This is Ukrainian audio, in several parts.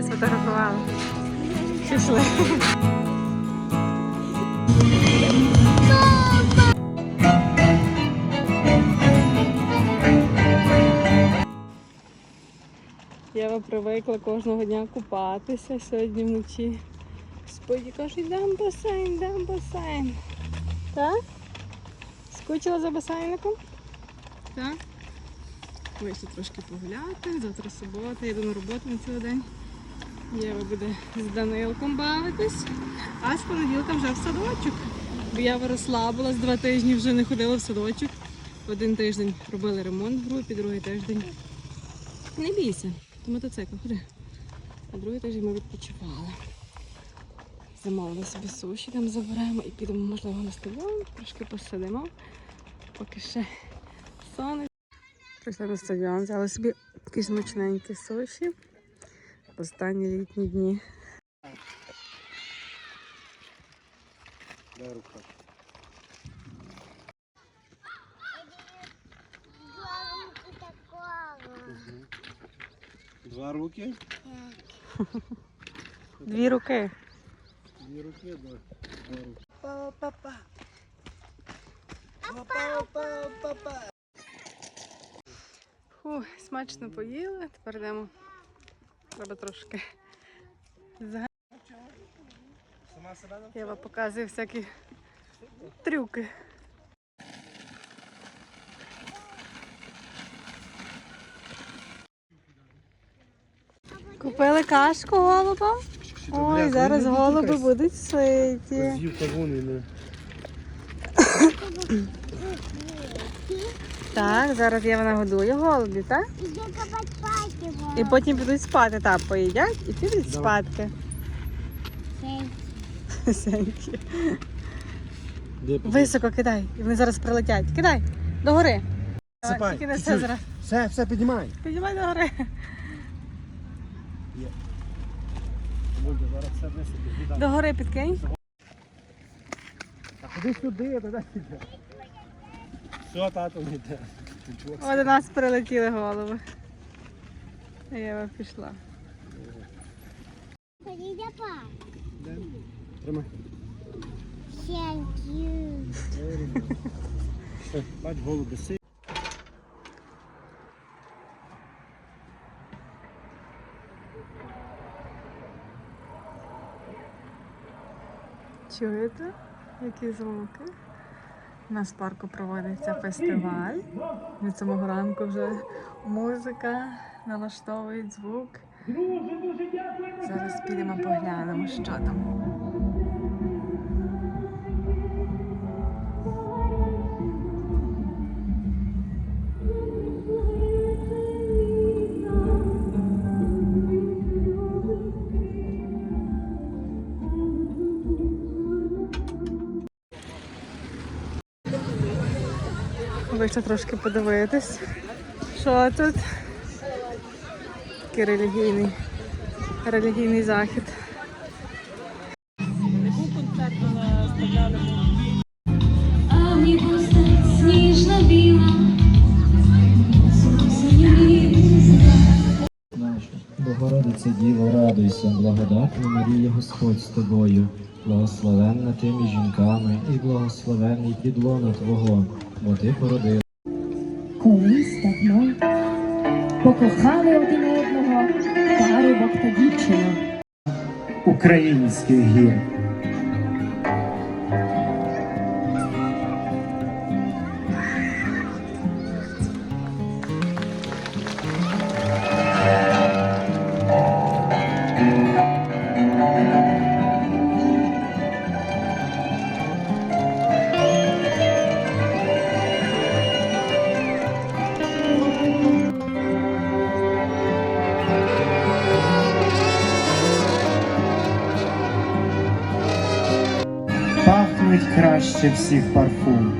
все сфотографували. Пішли. Єва привикла кожного дня купатися сьогодні вночі. Господі каже, йдемо басейн, йдемо басейн. Так? Скучила за басейником? Так? Вийшли трошки погуляти. Завтра субота, йду на роботу на цілий день. Єва буде з Данилком бавитись. А з понеділка вже в садочок. Бо я розслабилась, два тижні вже не ходила в садочок. Один тиждень робили ремонт в групі, другий тиждень. Не бійся, то мотоцикл, ходи. А другий тиждень ми відпочивали. Замовили собі суші, там заберемо і підемо, можливо, на стадіон, трошки посидимо, поки ще сонечко. Прийшли на стадіон, взяли собі такі смачненькі суші. В Останні літні дні. Дай рука. Два руки? Дві руки. Дві руки, да. Два руки. Па-па-па. Па-па-па-па-па. Фу, смачно поїли, тепер йдемо. Треба трошки. зга- Сама себе не Єва показує всякі трюки. Купили кашку голубам. Ой, зараз голуби будуть ситі. З'їв та вони не. Так, зараз Єва нагодує голубів, так? І потім підуть спати. Так, поїдять і підуть спати. Сенькі. Де Високо кидай, і вони зараз прилетять. Кидай догори. Сипай, Тільки не все зараз. Все, все, піднімай. Піднімай догори. Буде, зараз все висипить. Догори підкинь. А ходи сюди, тоді піде. Все, тато не йде. О, до нас прилетіли голови. Єва пішла. Тримай. Thank you. Все, Бач, голуби си. Чуєте, які звуки? У нас в парку проводиться фестиваль. Від самого ранку вже музика, налаштовують звук. Зараз підемо поглянемо, що там. Вийшла трошки подивитись. Що тут? Такий релігійний, релігійний захід. Богородице Діво, радуйся, благодатна Марія Господь з тобою, благословенна ти між жінками, і благословенний підлона Твого, бо ти породила. Покохали один одного парубок та дівчина. українських гір. Пахнуть краще всіх парфум,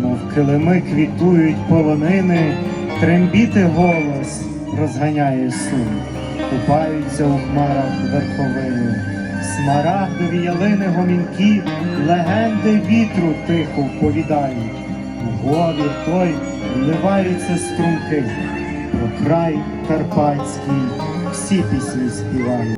мов килими квітують полонини, трембіти голос розганяє сум, купаються у хмарах верховини, смарагдові ялини гомінки, легенди вітру тихо вповідають, у той вливаються струмки, про край карпатський всі пісні співають.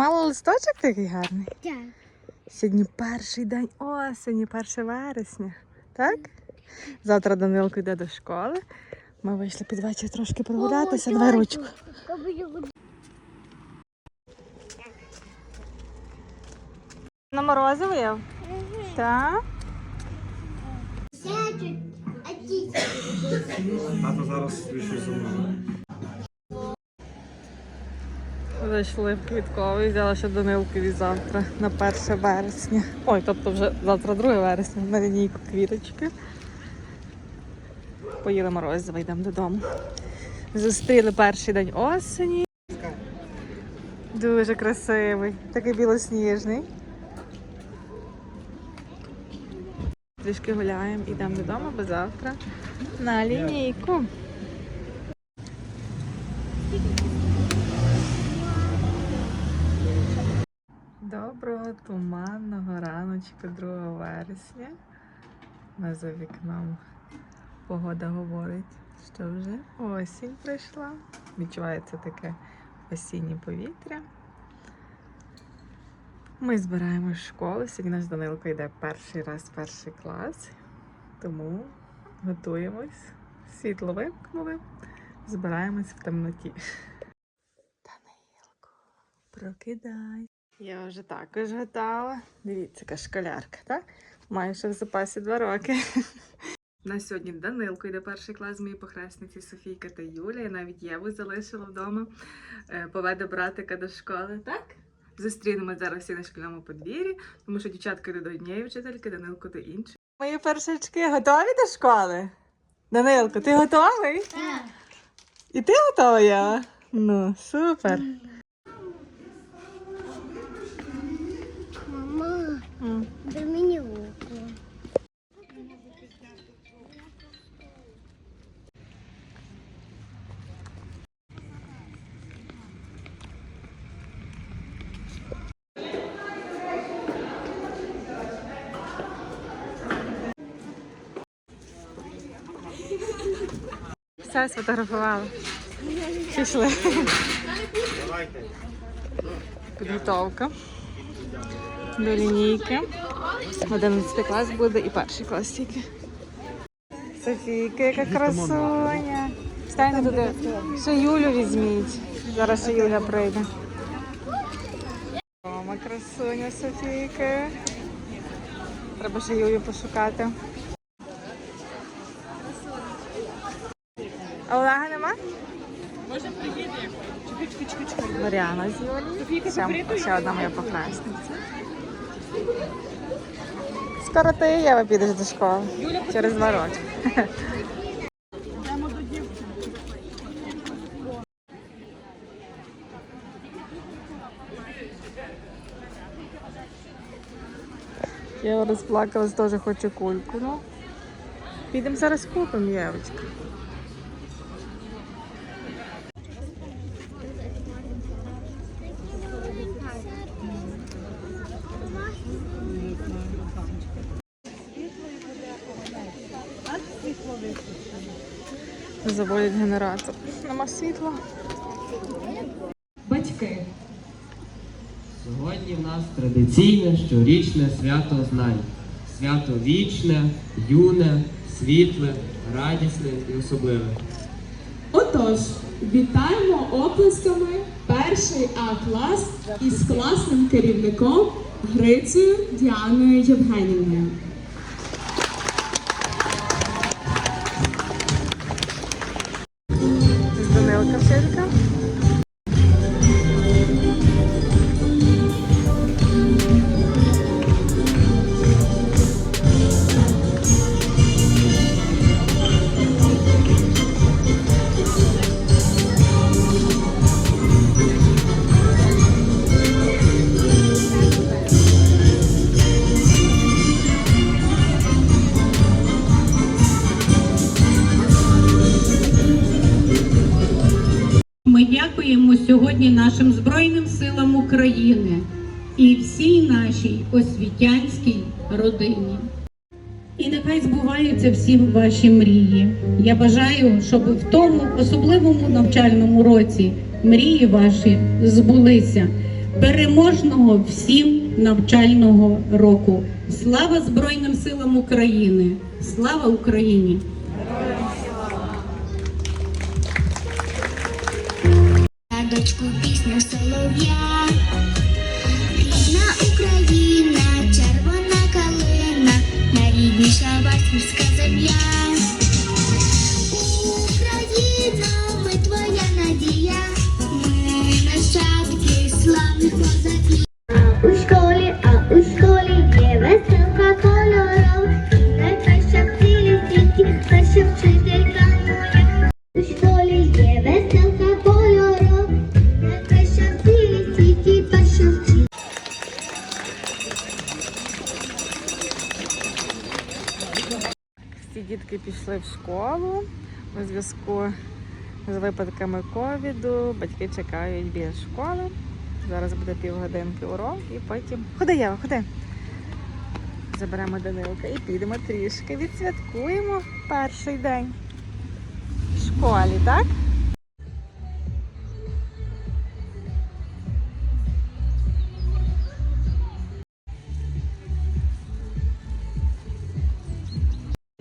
Мало листочок такий гарний? Так. Сьогодні перший день осені, 1 вересня. Так? Завтра Данилко йде до школи. Ми вийшли під вечір трошки прогулятися. Давай ручку. На морозиво є? Так. Тато зараз вийшов зі мною. Зайшли в квітковий, взяла ще Данилкові завтра на 1 вересня. Ой, тобто вже завтра 2 вересня на лінійку квіточки. Поїли морозиво, йдемо додому. Зустріли перший день осені. Дуже красивий, такий білосніжний. Трішки гуляємо, йдемо додому, бо завтра на лінійку. Туманного раночку 2 вересня. Нас за вікном погода говорить, що вже осінь прийшла. Відчувається таке осіннє повітря. Ми збираємось в школу. Сьогодні наш Данилко йде перший раз перший клас, тому готуємось. Світло вимкнули, збираємось в темноті. Данилко, прокидай. Я вже також готова. Дивіться, яка школярка, так? Маю ще в запасі два роки. На сьогодні Данилко йде перший клас з моїй похресниці Софійка та Юля. Я навіть Єву залишила вдома. Е, Поведе братика до школи, так? Зустрінемо зараз всі на шкільному подвір'ї, тому що дівчатка йде до однієї вчительки, Данилко до іншої. Мої першачки готові до школи? Данилко, ти готовий? Так. І ти готова, Єва? Ну, супер. Мені руку. Все сфотографувала. Пішли. Підготовка до лінійки. 11 клас буде і перший клас тільки. Софійка, яка красуня. Встань туди. Ще Юлю візьміть. Зараз ще Юля прийде. Мама красуня Софійка. Треба ще Юлю пошукати. А Олега нема? Може приїде. Маріана з Юлією. Ще, одна моя похресниця. Скоро ти і Єва підеш до школи. Через роки. Я розплакалась, теж хочу кульку. Ну, підемо зараз купимо, Євочка. Заводять генератор. Нема світла. Батьки. Сьогодні в нас традиційне щорічне свято знань. Свято вічне, юне, світле, радісне і особливе. Отож, вітаємо оплесками перший А клас із класним керівником Грицею Діаною Євгенівною. Сьогодні нашим Збройним силам України і всій нашій освітянській родині. І нехай збуваються всі ваші мрії. Я бажаю, щоб в тому особливому навчальному році мрії ваші збулися. Переможного всім навчального року. Слава Збройним силам України! Слава Україні! Дочку пісня солов'я, рідна Україна, червона калина, найрідніша батьківська земля. Зв'язку з випадками ковіду. Батьки чекають біля школи. Зараз буде півгодинки урок і потім. Ходи, Єва, ходи. Заберемо Данилка і підемо трішки. Відсвяткуємо перший день в школі, так?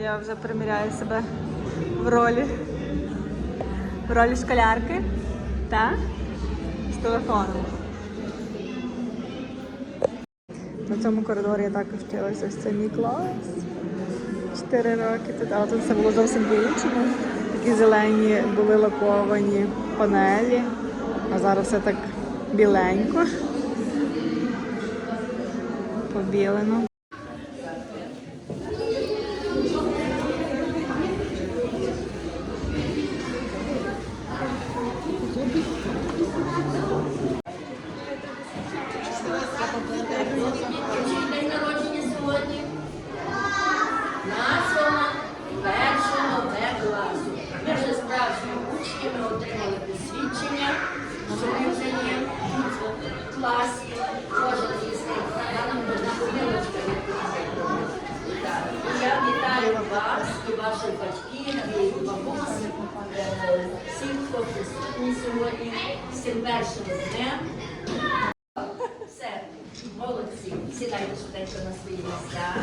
Я вже приміряю себе в ролі. В ролі школярки. Так? З телефоном. На цьому коридорі я також вчилася. Це мій клас. Чотири роки тут, але тут все було зовсім по-іншому. Такі зелені були лаковані панелі, а зараз все так біленько. Побілено. Першим днем. Все, молодці. Сідайте швиденько на свої місця.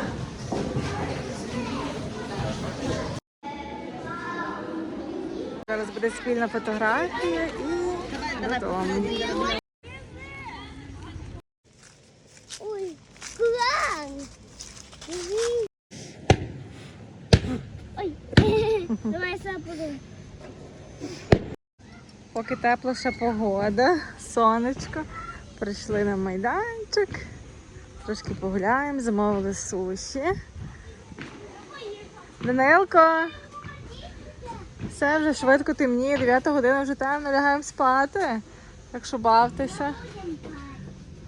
Зараз буде спільна фотографія і. Ой, клас! Ой, давай сам подивимось. Поки тепліша погода, сонечко. Прийшли на майданчик. Трошки погуляємо, замовили суші. Данилко! Все вже швидко темніє, 9 година вже темно, лягаємо спати. Так що бавтеся.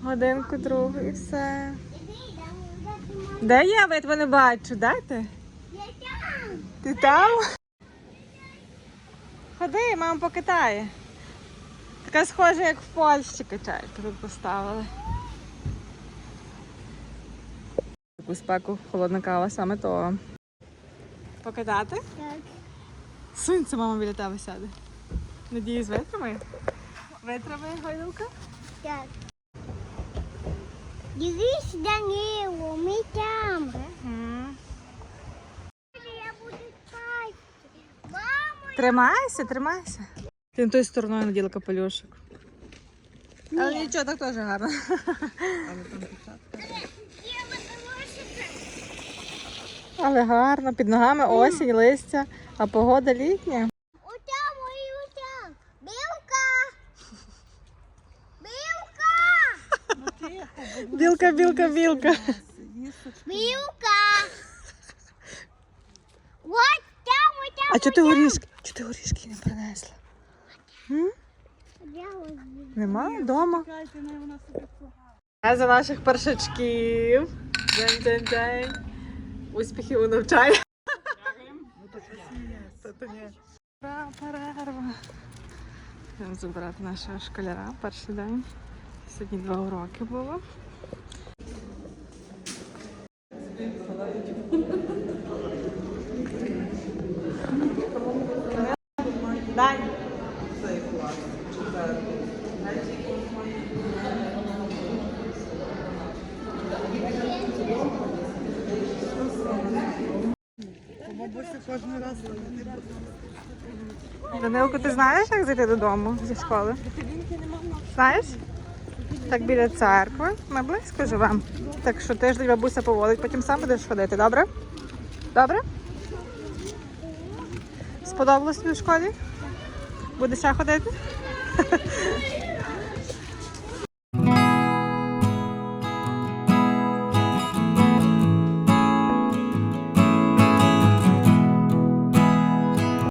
Годинку другу і все. Де я? Я тебе не бачу. Де ти? Ти там? Ходи, мама покатає. Така схожа, як в Польщі качелька тут поставили. Таку спеку холодна кава саме то. Покатати? Так. Сонце мама біля тебе сяде. Надіюсь, витримає? Витримає гойдалка? Так. Дивись, Данило, ми там. Угу. Я буду спати. Мамо, Тримайся, тримайся. Ти не тою стороною наділа капелюшок. Але нічого, так теж гарно. Але гарно, під ногами осінь, листя, а погода літня. Утям, ой, утям. Білка. Білка. Білка, білка, білка. Білка. От там, утям. А чого ти горішки? Чого ти горішки не принесла? М? Нема вдома. А за наших першачків. День. Успіхів у навчанні. Перерва. Будемо забирати нашого школяра перший день. Сьогодні два уроки було. Данилко, ти знаєш, як зайти додому зі школи? Знаєш? Так біля церкви. Ми близько живемо. Так що тиждень бабуся поводить, потім сам будеш ходити, добре? Добре? Сподобалось в школі? Будеш ще ходити?